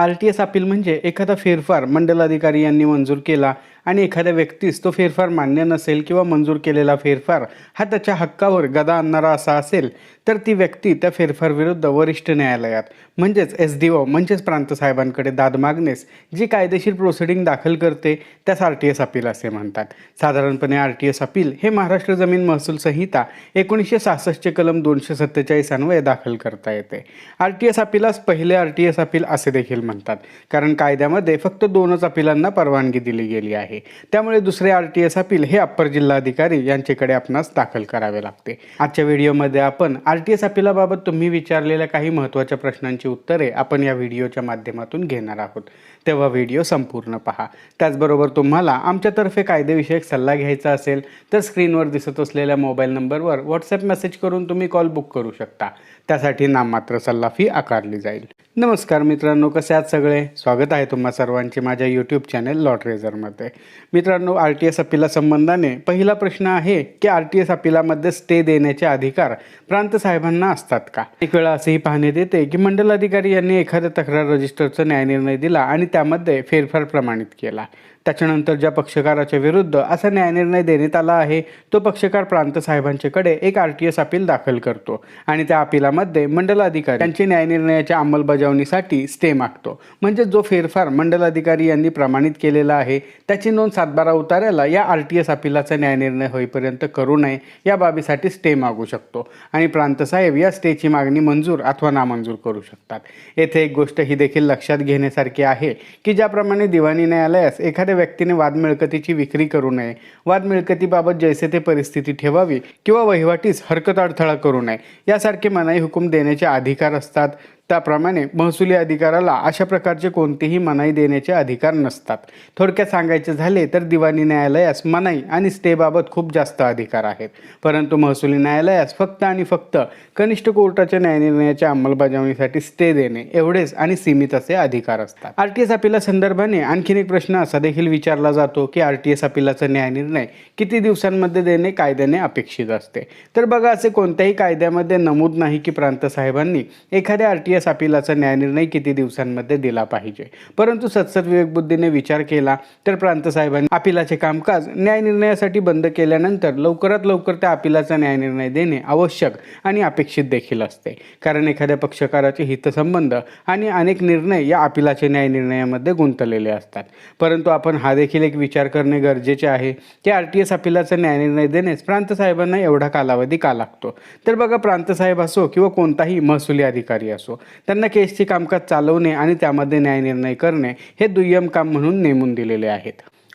R T S appeal म्हणजे एखादा फेरफार मंडलाधिकारी यांनी मंजूर केला आणि एखाद्या व्यक्तीस तो फेरफार मान्य नसेल किंवा मंजूर केलेला फेरफार हा त्याच्या हक्कावर गदा आणणारा असा असेल तर ती व्यक्ती त्या फेरफारविरुद्ध वरिष्ठ न्यायालयात म्हणजेच एस डी ओ म्हणजेच प्रांत साहेबांकडे दाद मागण्यास जी कायदेशीर प्रोसिडिंग दाखल करते त्यास आर टी एस अपील असे म्हणतात. साधारणपणे आर टी एस अपील हे महाराष्ट्र जमीन महसूल संहिता एकोणीसशे सहासष्टचे कलम दोनशे सत्तेचाळीस अन्वये दाखल करता येते. आर टी एस अपिलास पहिले आर टी एस अपील असे देखील म्हणतात कारण कायद्यामध्ये फक्त दोनच अपिलांना परवानगी दिली गेली आहे. त्यामुळे दुसरे आर टी एस अपील हे अप्पर जिल्हाधिकारी यांच्याकडे आपणास दाखल करावे लागते. आजच्या व्हिडिओमध्ये आपण आर टी एस अपिलाबाबत तुम्ही विचारलेल्या काही महत्त्वाच्या प्रश्नांची उत्तरे आपण या व्हिडिओच्या माध्यमातून घेणार आहोत. तेव्हा व्हिडिओ संपूर्ण पहा. त्याचबरोबर तुम्हाला आमच्यातर्फे कायदेविषयक सल्ला घ्यायचा असेल तर स्क्रीनवर दिसत असलेल्या मोबाईल नंबरवर व्हॉट्सअप मेसेज करून तुम्ही कॉल बुक करू शकता. त्यासाठी नाममात्र सल्ला फी आकारली जाईल. नमस्कार मित्रांनो कसे आहात सगळे? स्वागत आहे तुम्हा सर्वांचे माझ्या यूट्यूब चॅनेल लॉट रेझरमध्ये मित्रांनो आर टी एस अपिला संबंधाने पहिला प्रश्न आहे की आर टी एस अपिलामध्ये स्टे देण्याचे अधिकार प्रांत साहेबांना असतात का? एक वेळा असेही पाहण्यात येते की मंडल अधिकारी यांनी एखाद्या तक्रार रजिस्टरचा न्यायनिर्णय दिला आणि त्यामध्ये फेरफार प्रमाणित केला. त्याच्यानंतर ज्या पक्षकाराच्या विरुद्ध असा न्यायनिर्णय देण्यात आला आहे तो पक्षकार प्रांत साहेबांच्याकडे एक आर टी एस अपील दाखल करतो आणि त्या अपिलामध्ये मंडलाधिकारी त्यांची न्यायनिर्णयाच्या अंमलबजावणीसाठी स्टे मागतो. म्हणजे जो फेरफार मंडलाधिकारी यांनी प्रमाणित केलेला आहे त्याची नोंद सातबारा उतार्याला या आर टी एस अपिलाचा न्यायनिर्णय होईपर्यंत करू नये या बाबीसाठी स्टे मागू शकतो. आणि प्रांत साहेब या स्टेची मागणी मंजूर अथवा नामंजूर करू शकतात. येथे एक गोष्ट ही देखील लक्षात घेण्यासारखी आहे की ज्याप्रमाणे दिवाणी न्यायालयास एखाद्या व्यक्तीने वाद मिळकतीची विक्री करू नये वाद मिळकतीबाबत जैसे ते परिस्थिती ठेवावी किंवा वहिवाटीस हरकत अडथळा करू नये यासारखे मनाई हुकूम देण्याचे अधिकार असतात. त्याप्रमाणे महसुली अधिकाराला अशा प्रकारचे कोणतेही मनाई देण्याचे अधिकार नसतात. थोडक्यात सांगायचे झाले तर दिवाणी न्यायालयास मनाई आणि स्टेबाबत खूप जास्त अधिकार आहेत. परंतु महसुली न्यायालयास फक्त आणि फक्त कनिष्ठ कोर्टाच्या न्यायनिर्णयाच्या अंमलबजावणीसाठी स्टे देणे एवढेच आणि सीमित असे अधिकार असतात. आर टी एस अपिला संदर्भाने आणखीन एक प्रश्न असा देखील विचारला जातो की आर टी एस अपिलाचा न्यायनिर्णय किती दिवसांमध्ये देणे कायद्याने अपेक्षित असते. तर बघा असे कोणत्याही कायद्यामध्ये नमूद नाही की प्रांत साहेबांनी एखाद्या आर टी एस अपिलाचा न्यायनिर्णय किती दिवसांमध्ये दिला पाहिजे? परंतु सत्सद विवेकबुद्धीने विचार केला तर प्रांत साहेबांनी अपिलाचे कामकाज न्यायनिर्णयासाठी बंद केल्यानंतर लवकरात लवकर त्या अपिलाचा न्यायनिर्णय देणे आवश्यक आणि अपेक्षित देखील असते. कारण एखाद्या पक्षकाराचे हितसंबंध आणि अनेक निर्णय या अपिलाचे न्यायनिर्णयामध्ये गुंतलेले असतात. परंतु आपण हा देखील एक विचार करणे गरजेचे आहे की आर टी एस अपिलाचा न्यायनिर्णय देण्यास प्रांत साहेबांना एवढा कालावधी का लागतो? तर बघा प्रांत साहेब असो किंवा कोणताही महसुली अधिकारी असो त्यांना केसचे कामकाज चालवणे आणि त्यामध्ये न्यायनिर्णय करणे हे दुय्यम काम म्हणून नेमून दिलेले आहेत.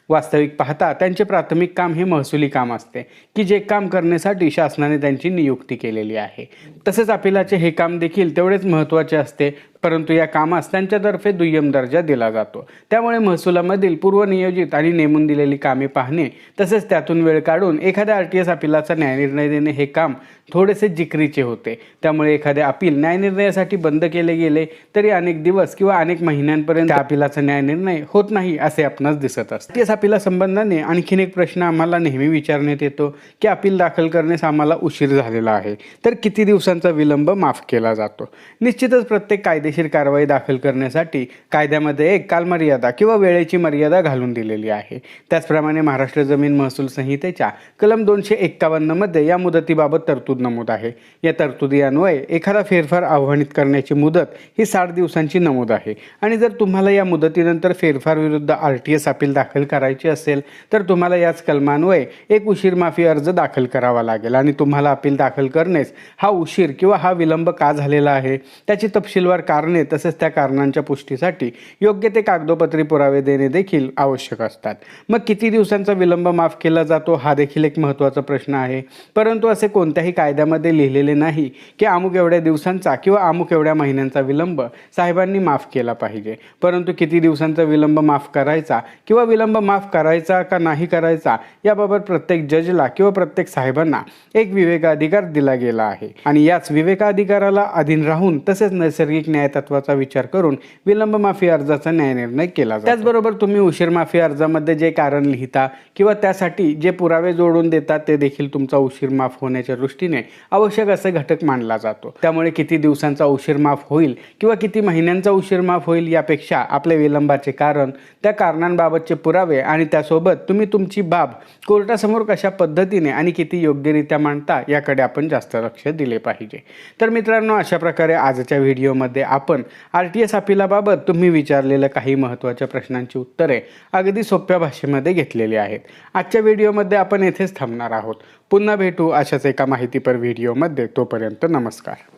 वास्तविक पाहता त्यांचे प्राथमिक काम हे महसुली काम असते की जे काम करण्यासाठी शासनाने त्यांची नियुक्ती केलेली आहे. तसेच अपिलाचे हे काम देखील तेवढेच महत्त्वाचे असते परंतु या कामास त्यांच्यातर्फे दुय्यम दर्जा दिला जातो. त्यामुळे महसुलामधील पूर्वनियोजित आणि नेमून दिलेली कामे पाहणे तसेच त्यातून वेळ काढून एखाद्या आर टी एस अपिलाचा न्यायनिर्णय देणे हे काम थोडेसे जिकरीचे होते. त्यामुळे एखादे अपील न्यायनिर्णयासाठी बंद केले गेले तरी अनेक दिवस किंवा अनेक महिन्यांपर्यंत अपिलाचा न्यायनिर्णय होत नाही असे आपणास दिसत असते. टी एस अपिला संबंधाने आणखीन एक प्रश्न आम्हाला नेहमी विचारण्यात येतो की अपील दाखल करण्यास आम्हाला उशीर झालेला आहे तर किती दिवसांचा विलंब माफ केला जातो? निश्चितच प्रत्येक कायदेशीर कारवाई दाखल करण्यासाठी कायद्यामध्ये एक कालमर्यादा किंवा वेळेची मर्यादा घालून दिलेली आहे. त्याचप्रमाणे महाराष्ट्र जमीन महसूल संहितेच्या कलम दोनशे एक्कावन्नमध्ये या मुदतीबाबत तरतूद नमूद आहे. या तरतुदी अन्वये एखादा फेरफार आव्हानित करण्याची मुदत ही साठ दिवसांची नमूद आहे. आणि जर तुम्हाला या मुदतीनंतर फेरफार विरुद्ध आर टी एस अपील दाखल करायची असेल तर तुम्हाला याच कलमान्वये एक उशीर माफी अर्ज दाखल करावा लागेल. आणि तुम्हाला अपील दाखल करण्यास हा उशीर किंवा हा विलंब का झालेला आहे त्याची तपशीलवार कारणे तसेच त्या कारणांच्या पुष्टीसाठी योग्य ते कागदोपत्री पुरावे देणे देखील आवश्यक असतात. मग किती दिवसांचा विलंब माफ केला जातो हा देखील एक महत्त्वाचा प्रश्न आहे. परंतु असे कोणत्याही कायद्यामध्ये लिहिलेले नाही की अमुक एवढ्या दिवसांचा किंवा अमुक एवढ्या महिन्यांचा विलंब साहेबांनी माफ केला पाहिजे. परंतु किती दिवसांचा विलंब माफ करायचा किंवा विलंब माफ करायचा का नाही करायचा याबाबत प्रत्येक जजला किंवा प्रत्येक साहेबांना एक विवेकाधिकार दिला गेला आहे. आणि याच विवेकाधिकाराला अधीन राहून तसेच नैसर्गिक न्याय न्यायतत्वाचा विचार करून विलंब माफी अर्जाचा न्यायनिर्णय केला त्याचबरोबर तुम्ही उशीर माफी अर्जामध्ये जे कारण लिहिता किंवा त्यासाठी जे पुरावे जोडून देतात ते देखील तुमचा उशीर माफ होण्याच्या दृष्टीने आवश्यक असे घटक मानला जातो. त्यामुळे किती दिवसांचा उशीर माफ होईल किंवा किती महिन्यांचा उशीर माफ होईल यापेक्षा आपल्या विलंबाचे कारण त्या कारणांबाबतचे पुरावे आणि त्यासोबत तुम्ही तुमची बाब कोर्टासमोर कशा पद्धतीने आणि किती योग्यरित्या मांडता याकडे आपण जास्त लक्ष दिले पाहिजे. तर मित्रांनो अशा प्रकारे आजच्या व्हिडिओमध्ये आपण आर टी एस अपिलाबाबत तुम्ही विचारलेल्या काही महत्त्वाच्या प्रश्नांची उत्तरे अगदी सोप्या भाषेमध्ये घेतलेली आहेत. आजच्या व्हिडिओमध्ये आपण येथेच थांबणार आहोत. पुन्हा भेटू अशाच एका माहितीपर व्हिडिओमध्ये. तोपर्यंत नमस्कार.